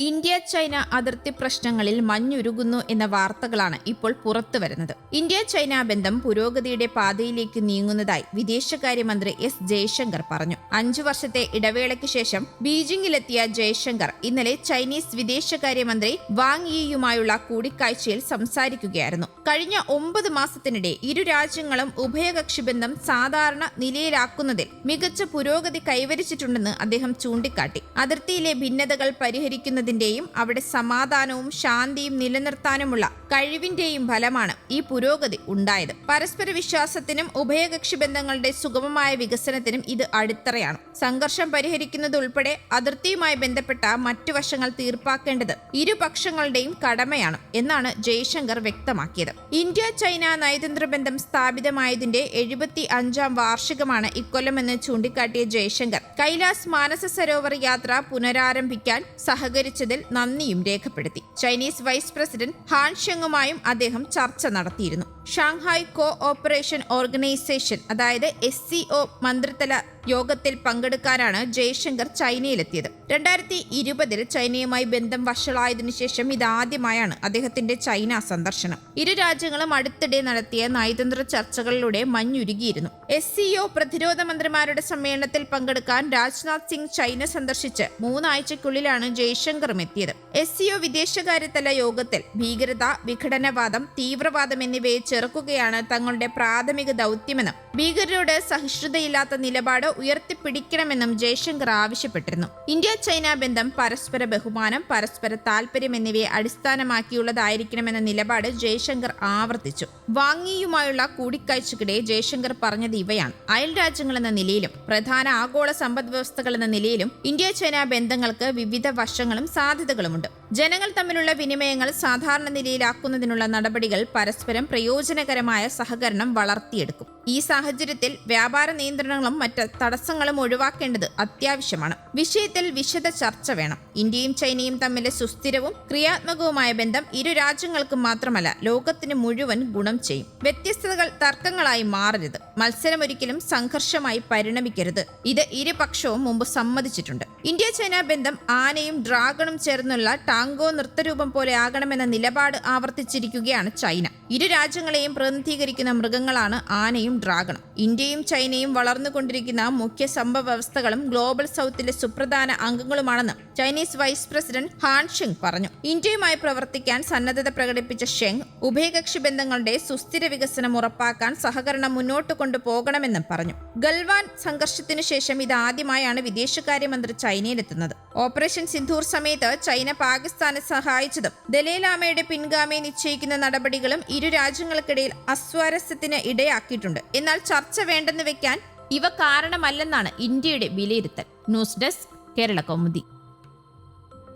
India China അതിർത്തി പ്രശ്നങ്ങളിൽ മഞ്ഞുരുകുന്നു എന്ന വാർത്തകളാണ് ഇപ്പോൾ പുറത്തു വരുന്നത്. ഇന്ത്യ ചൈന ബന്ധം പുരോഗതിയുടെ പാതയിലേക്ക് നീങ്ങുന്നതായി വിദേശകാര്യമന്ത്രി എസ് ജയശങ്കർ പറഞ്ഞു. അഞ്ചു വർഷത്തെ ഇടവേളയ്ക്ക് ശേഷം ബീജിംഗിലെത്തിയ ജയശങ്കർ ഇന്നലെ ചൈനീസ് വിദേശകാര്യമന്ത്രി വാങ് യിയുമായുള്ള കൂടിക്കാഴ്ചയിൽ സംസാരിക്കുകയായിരുന്നു. കഴിഞ്ഞ ഒമ്പത് മാസത്തിനിടെ ഇരു രാജ്യങ്ങളും ഉഭയകക്ഷി ബന്ധം സാധാരണ നിലയിലാക്കുന്നതിൽ മികച്ച പുരോഗതി കൈവരിച്ചിട്ടുണ്ടെന്ന് അദ്ദേഹം ചൂണ്ടിക്കാട്ടി. അതിർത്തിയിലെ ഭിന്നതകൾ പരിഹരിക്കുന്നതിന്റെയും അവിടെ സമാധാനവും ശാന്തിയും നിലനിർത്താനുമുള്ള കഴിവിന്റെയും ഫലമാണ് ഈ പുരോഗതി ഉണ്ടായത്. പരസ്പര വിശ്വാസത്തിനും ഉഭയകക്ഷി ബന്ധങ്ങളുടെ സുഗമമായ വികസനത്തിനും ഇത് അടിത്തറയാണ്. സംഘർഷം പരിഹരിക്കുന്നതുൾപ്പെടെ അതിർത്തിയുമായി ബന്ധപ്പെട്ട മറ്റു വശങ്ങൾ തീർപ്പാക്കേണ്ടത് ഇരുപക്ഷങ്ങളുടെയും കടമയാണ് എന്നാണ് ജയശങ്കർ വ്യക്തമാക്കിയത്. ഇന്ത്യ ചൈന നയതന്ത്ര ബന്ധം സ്ഥാപിതമായതിന്റെ എഴുപത്തി അഞ്ചാം വാർഷികമാണ് ഇക്കൊല്ലമെന്ന് ചൂണ്ടിക്കാട്ടിയ ജയശങ്കർ. കൈലാസ് മാനസ സരോവർ യാത്ര പുനരാരംഭിക്കാൻ സഹകരിച്ചതിൽ നന്ദിയും രേഖപ്പെടുത്തി. ചൈനീസ് വൈസ് പ്രസിഡന്റ് ഹാൻ ഷെങ്ങുമായും അദ്ദേഹം ചർച്ച നടത്തിയിരുന്നു. ഷാങ്ഹായ് കോ ഓപ്പറേഷൻ ഓർഗനൈസേഷൻ അതായത് എസ് സി ഒ മന്ത്രിതല യോഗത്തിൽ പങ്കെടുക്കാനാണ് ജയശങ്കർ ചൈനയിലെത്തിയത്. രണ്ടായിരത്തി ഇരുപതിൽ ചൈനയുമായി ബന്ധം വഷളായതിനു ശേഷം ഇതാദ്യമായാണ് അദ്ദേഹത്തിന്റെ ചൈന സന്ദർശനം. ഇരു രാജ്യങ്ങളും അടുത്തിടെ നടത്തിയ നയതന്ത്ര ചർച്ചകളിലൂടെ മഞ്ഞുരുകിയിരുന്നു. എസ് സിഒ പ്രതിരോധ മന്ത്രിമാരുടെ സമ്മേളനത്തിൽ പങ്കെടുക്കാൻ രാജ്നാഥ് സിംഗ് ചൈന സന്ദർശിച്ച് മൂന്നാഴ്ചക്കുള്ളിലാണ് ജയശങ്കറും എത്തിയത്. എസ് സിഒ വിദേശകാര്യതല യോഗത്തിൽ ഭീകരത വിഘടനവാദം തീവ്രവാദം എന്നിവയെ ചെറുക്കുകയാണ് തങ്ങളുടെ പ്രാഥമിക ദൗത്യമെന്നും ഭീകരരോട് സഹിഷ്ണുതയില്ലാത്ത നിലപാട് ഉയർത്തിപ്പിടിക്കണമെന്നും ജയശങ്കർ ആവശ്യപ്പെട്ടിരുന്നു. ഇന്ത്യ ചൈന ബന്ധം പരസ്പര ബഹുമാനം പരസ്പര താൽപര്യം എന്നിവയെ അടിസ്ഥാനമാക്കിയുള്ളതായിരിക്കണമെന്ന നിലപാട് ജയശങ്കർ ആവർത്തിച്ചു. വാങ്ങിയുമായുള്ള കൂടിക്കാഴ്ചക്കിടെ ജയശങ്കർ പറഞ്ഞത് ഇവയാണ്. അയൽ രാജ്യങ്ങൾ എന്ന നിലയിലും പ്രധാന ആഗോള സമ്പദ് വ്യവസ്ഥകൾ എന്ന നിലയിലും ഇന്ത്യ ചൈന ബന്ധങ്ങൾക്ക് വിവിധ വശങ്ങളും സാധ്യതകളുമുണ്ട്. ജനങ്ങൾ തമ്മിലുള്ള വിനിമയങ്ങൾ സാധാരണ നിലയിലാക്കുന്നതിനുള്ള നടപടികൾ പരസ്പരം പ്രയോജനകരമായ സഹകരണം വളർത്തിയെടുക്കും. ഈ സാഹചര്യത്തിൽ വ്യാപാര നിയന്ത്രണങ്ങളും മറ്റ് തടസ്സങ്ങളും ഒഴിവാക്കേണ്ടത് അത്യാവശ്യമാണ്. വിഷയത്തിൽ വിശദ ചർച്ച വേണം. ഇന്ത്യയും ചൈനയും തമ്മിലെ സുസ്ഥിരവും ക്രിയാത്മകവുമായ ബന്ധം ഇരു രാജ്യങ്ങൾക്കും മാത്രമല്ല ലോകത്തിന് മുഴുവൻ ഗുണം ചെയ്യും. വ്യത്യസ്തതകൾ തർക്കങ്ങളായി മാറരുത്. മത്സരം ഒരിക്കലും സംഘർഷമായി പരിണമിക്കരുത്. ഇത് ഇരുപക്ഷവും മുമ്പ് സമ്മതിച്ചിട്ടുണ്ട്. ഇന്ത്യ ചൈന ബന്ധം ആനയും ഡ്രാഗണും ചേർന്നുള്ള ടാങ്കോ നൃത്തരൂപം പോലെ ആകണമെന്ന നിലപാട് ആവർത്തിച്ചിരിക്കുകയാണ് ചൈന. ഇരു രാജ്യങ്ങളെയും പ്രതിനിധീകരിക്കുന്ന മൃഗങ്ങളാണ് ആനയും ഡ്രാഗണും. ഇന്ത്യയും ചൈനയും വളർന്നുകൊണ്ടിരിക്കുന്ന മുഖ്യ സംഭവ വ്യവസ്ഥകളും ഗ്ലോബൽ സൗത്തിലെ സുപ്രധാന അംഗങ്ങളുമാണെന്ന് Chinese vice president Han Zheng പറഞ്ഞു. ഇന്ത്യയുമായി പ്രവർത്തിക്കാൻ സന്നദ്ധത പ്രകടിപ്പിച്ച ഷെങ് ഉഭയകക്ഷി ബന്ധങ്ങളുടെ സുസ്ഥിര വികസനം ഉറപ്പാക്കാൻ സഹകരണം മുന്നോട്ട് കൊണ്ടുപോകണമെന്നും പറഞ്ഞു. ഗൽവാൻ സംഘർഷത്തിനു ശേഷം ഇതാദ്യമായാണ് വിദേശകാര്യമന്ത്രി ചൈനയിലെത്തുന്നത്. ഓപ്പറേഷൻ സിന്ധൂർ സമയത്ത് ചൈന പാകിസ്ഥാനെ സഹായിച്ചതും ദലൈലാമയുടെ പിൻഗാമിയെ നിശ്ചയിക്കുന്ന നടപടികളും ഇരു രാജ്യങ്ങൾക്കിടയിൽ അസ്വാരസ്യത്തിന് ഇടയാക്കിയിട്ടുണ്ട്. എന്നാൽ ചർച്ച വേണ്ടെന്ന് വെക്കാൻ ഇവ കാരണമല്ലെന്നാണ് ഇന്ത്യയുടെ വിലയിരുത്തൽ. News desk Kerala Kaumudi.